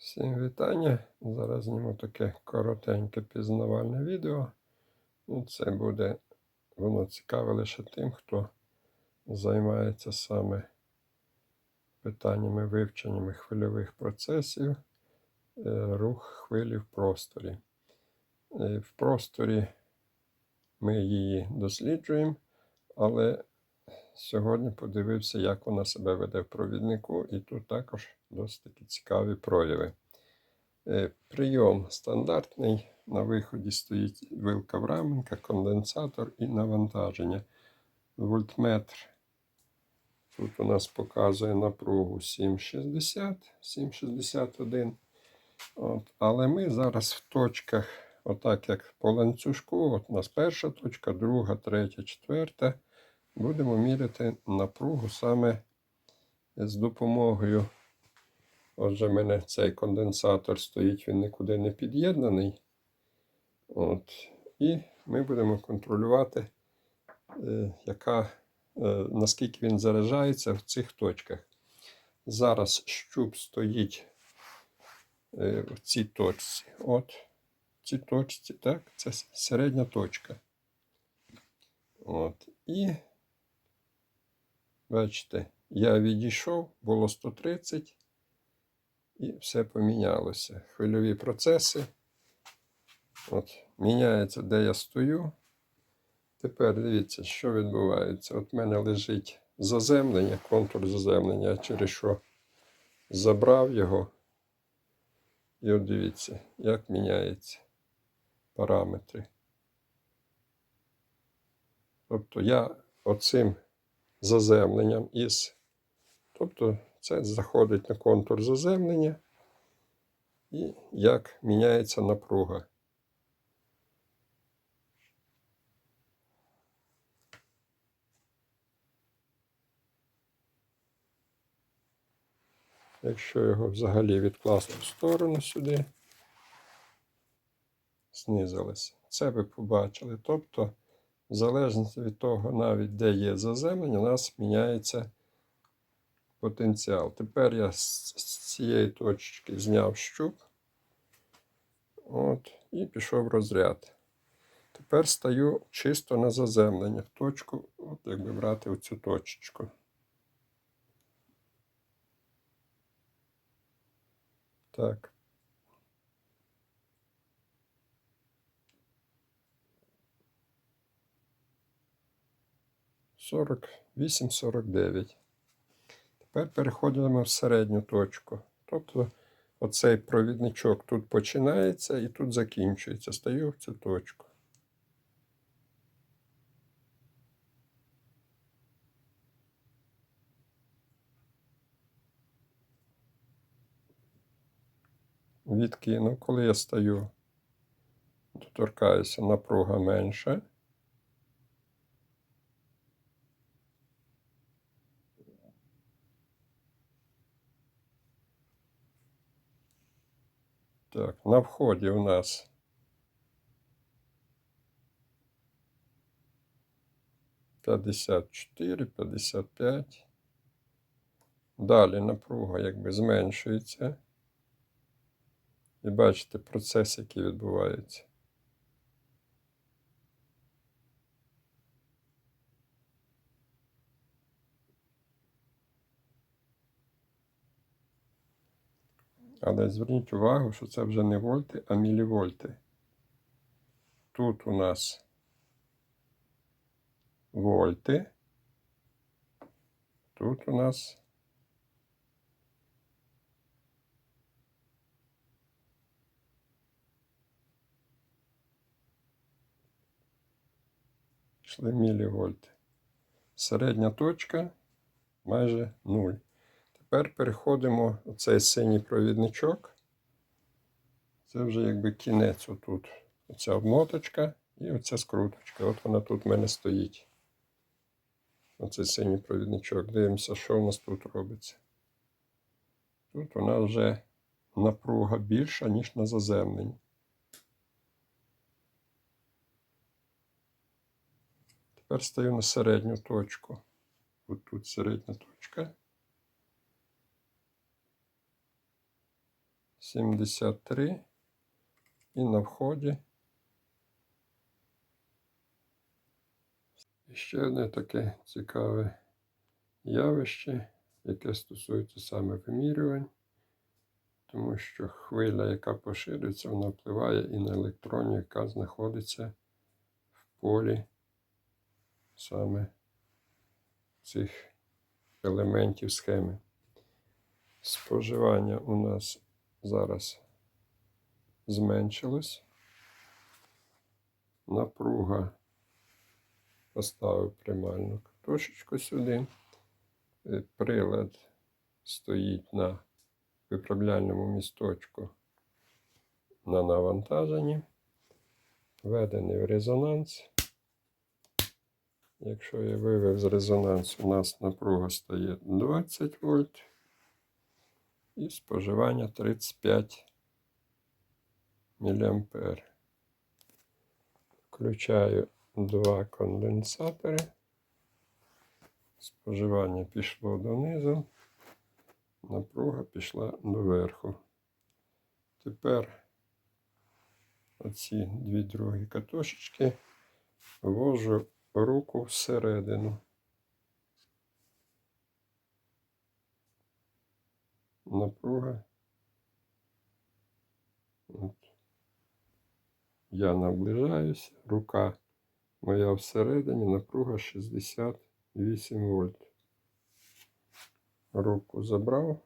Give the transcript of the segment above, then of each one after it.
Всім вітання. Зараз зніму таке коротеньке пізнавальне відео. Це буде воно цікаве лише тим, хто займається саме питаннями вивченнями хвильових процесів, е, рух хвилі в просторі. Е, В просторі ми її досліджуємо, але сьогодні подивився, як вона себе веде в провіднику, і тут також досить такі цікаві прояви. Е, Прийом стандартний. На виході стоїть вилка Враменка, конденсатор і навантаження. Вольтметр. Тут у нас показує напругу 7,60, 7,61. От. Але ми зараз в точках, отак як по ланцюжку, от у нас перша точка, друга, третя, четверта. Будемо міряти напругу саме з допомогою. Отже, в мене цей конденсатор стоїть, він нікуди не під'єднаний. От. І ми будемо контролювати, е, яка, е, наскільки він заряджається в цих точках. Зараз щуп стоїть е, в цій точці. От, в цій точці, так, це середня точка. От. І бачите, я відійшов, було 130, і все помінялося. Хвильові процеси. От, міняється, де я стою. Тепер дивіться, що відбувається. От в мене лежить заземлення, контур заземлення, я через що забрав його. І от дивіться, як міняються параметри. Тобто я оцим заземленням із. Тобто це заходить на контур заземлення і як міняється напруга. Якщо його взагалі відкласти в сторону сюди, знизилося. Це ви побачили. Тобто, в залежності від того, навіть де є заземлення, у нас міняється потенціал. Тепер я з цієї точки зняв щуп. От, і пішов розряд. Тепер стаю чисто на заземлення в точку, от якби брати оцю точечку. Так. Сорок вісім, сорок дев'ять. Тепер переходимо в середню точку. Тобто оцей провідничок тут починається і тут закінчується. Стаю в цю точку. Відкинув, коли я стою, доторкаюся, напруга менша. Так, на вході у нас п'ятдесят чотири, п'ятдесят п'ять. Далі напруга якби зменшується. І бачите процес, який відбувається. Але зверніть увагу, що це вже не вольти, а мілівольти. Тут у нас вольти. Тут у нас йшли мілівольти. Середня точка майже 0. Тепер переходимо в цей синій провідничок. Це вже якби кінець отут. Оця обмоточка і оця скруточка. От вона тут в мене стоїть. Оцей синій провідничок. Дивимося, що у нас тут робиться. Тут у нас вже напруга більша, ніж на заземленні. Тепер стаю на середню точку. От тут середня точка. 73 і на вході. Ще одне таке цікаве явище, яке стосується саме вимірювань, тому що хвиля, яка поширюється, вона впливає і на електронію, яка знаходиться в полі саме цих елементів схеми. Споживання у нас зараз зменшилось. Напруга поставив примальну катушечку сюди. Е, Прилад стоїть на виправляльному місточку на навантаженні. Введений в резонанс. Якщо я вивів з резонансу, у нас напруга стає 20 вольт і споживання 35 мА. Включаю два конденсатори. Споживання пішло донизу, напруга пішла доверху. Тепер оці дві другі катушечки ввожу руку всередину. Напруга. От. Я наближаюся, рука моя всередині, напруга 68 вольт. Руку забрав,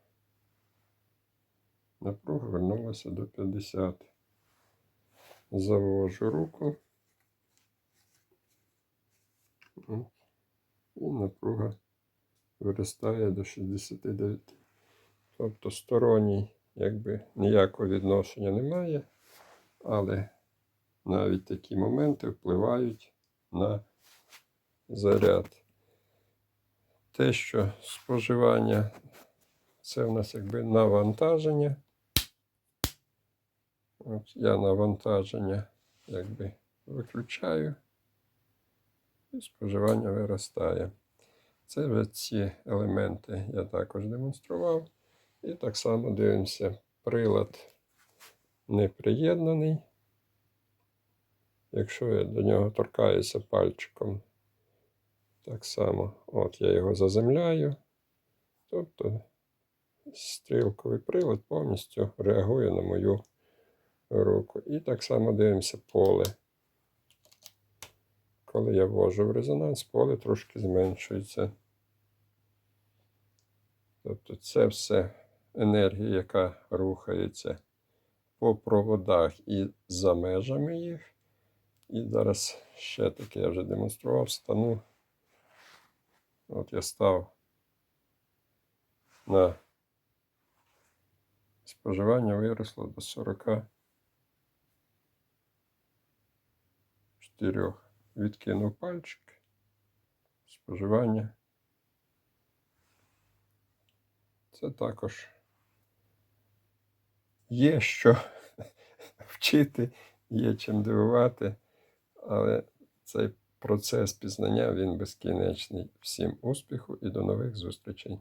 напруга вернулася до 50. Завожу руку. От. І напруга виростає до 69. Тобто сторонній, якби ніякого відношення немає, але навіть такі моменти впливають на заряд. Те, що споживання це в нас якби навантаження. От я навантаження якби виключаю, і споживання виростає. Це вже ці елементи я також демонстрував. І так само дивимося, прилад не приєднаний. Якщо я до нього торкаюся пальчиком, так само, от я його заземляю, тобто стрілковий прилад повністю реагує на мою руку. І так само дивимося поле. Коли я ввожу в резонанс, поле трошки зменшується. Тобто це все енергія, яка рухається по проводах і за межами їх. І зараз ще таке я вже демонстрував стану. От я став на споживання виросло до 44. Відкинув пальчик. Споживання. Це також є що вчити, є чим дивувати, але цей процес пізнання він безкінечний. Всім успіху і до нових зустрічей!